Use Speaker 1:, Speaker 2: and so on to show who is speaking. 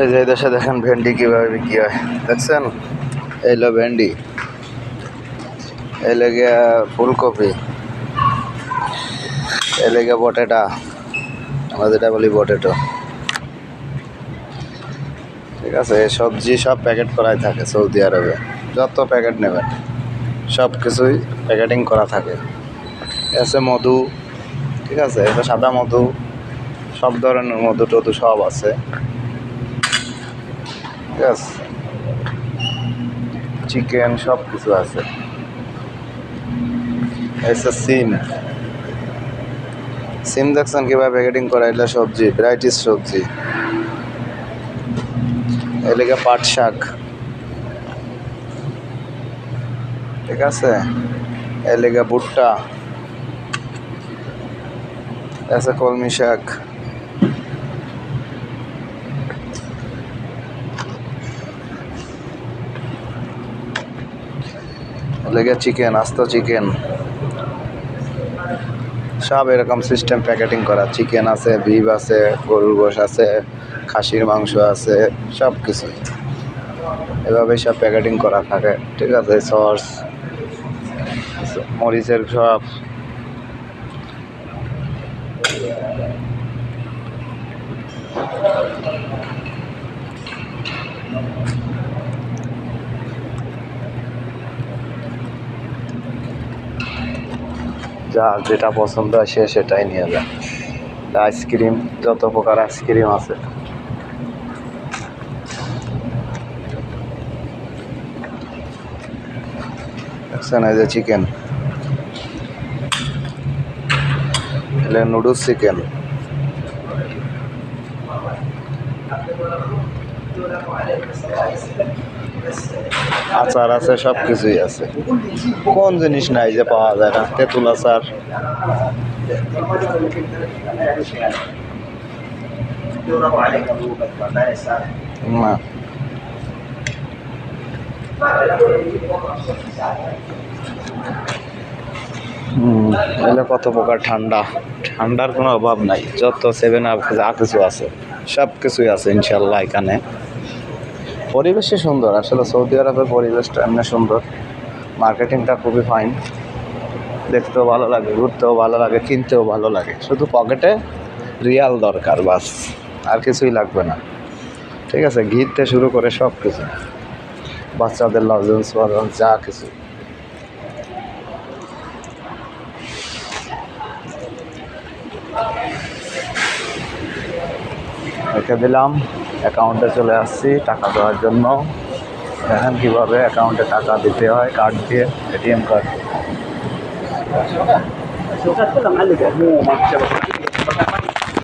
Speaker 1: এই যে দেশে দেখেন ভেন্ডি কীভাবে বিক্রি হয়। দেখছেন? এইলো ভেন্ডি। এলে লেগে ফুলকপি। এলে লেগে বটেটা আমরা যেটা বলি বটেটো ঠিক আছে সবজি সব প্যাকেট করাই থাকে সৌদি আরবে। যত প্যাকেট নেবেন, সব কিছুই প্যাকেটিং করা থাকে। আছে মধু, ঠিক আছে? এটা সাদা মধু, সব ধরনের মধু টধু সব আছে। আছে চিকেন সব কিছু আছে এসে সিম সিম দেখছেন কীভাবে প্যাকেটিং করা এটা সবজি ভ্যারাইটিস সবজি। এলাকা পাট শাক। ঠিক আছে? এলাকা ভুট্টা। আছে কলমি শাক। লেগে চিকেন, আস্ত চিকেন। সব এরকম সিস্টেম প্যাকেটিং করা। চিকেন আছে, বিফ আছে গরুর গোশ আছে, খাসির মাংস আছে সব কিছু এভাবে সব প্যাকেটিং করা থাকে। ঠিক আছে সস মরিচের সব। যা যেটা পছন্দ হয় সে সেটাই নিয়ে যায়। আইসক্রিম, যত প্রকার আইসক্রিম আছে। দেখছেন এই চিকেন নুডলস চিকেন আচার আছে সব কিছুই আছে। কোন জিনিস নাই যে পাওয়া যায় না, তেঁতুল আচার। কত প্রকার ঠান্ডা। ঠান্ডার কোনো অভাব নাই, যত সেভেন আপ কিছু আছে সব কিছুই আছে ইনশাল্লাহ এখানে। পরিবেশই সুন্দর। আসলে সৌদি আরবের পরিবেশটা এমনি সুন্দর। মার্কেটিংটা খুবই ফাইন দেখতেও ভালো লাগে, ঘুরতেও ভালো লাগে, কিনতেও ভালো লাগে। শুধু পকেটে রিয়াল দরকার, বাস। আর কিছুই লাগবে না। ঠিক আছে, ঘিরতে শুরু করে সব কিছু বাচ্চাদের লজেন্স ফজেন্স যা কিছু। রেখে দিলাম। অ্যাকাউন্টে চলে আসছি টাকা দেওয়ার জন্য। দেখেন কীভাবে অ্যাকাউন্টে টাকা দিতে হয়, কার্ড দিয়ে এটিএম কার্ড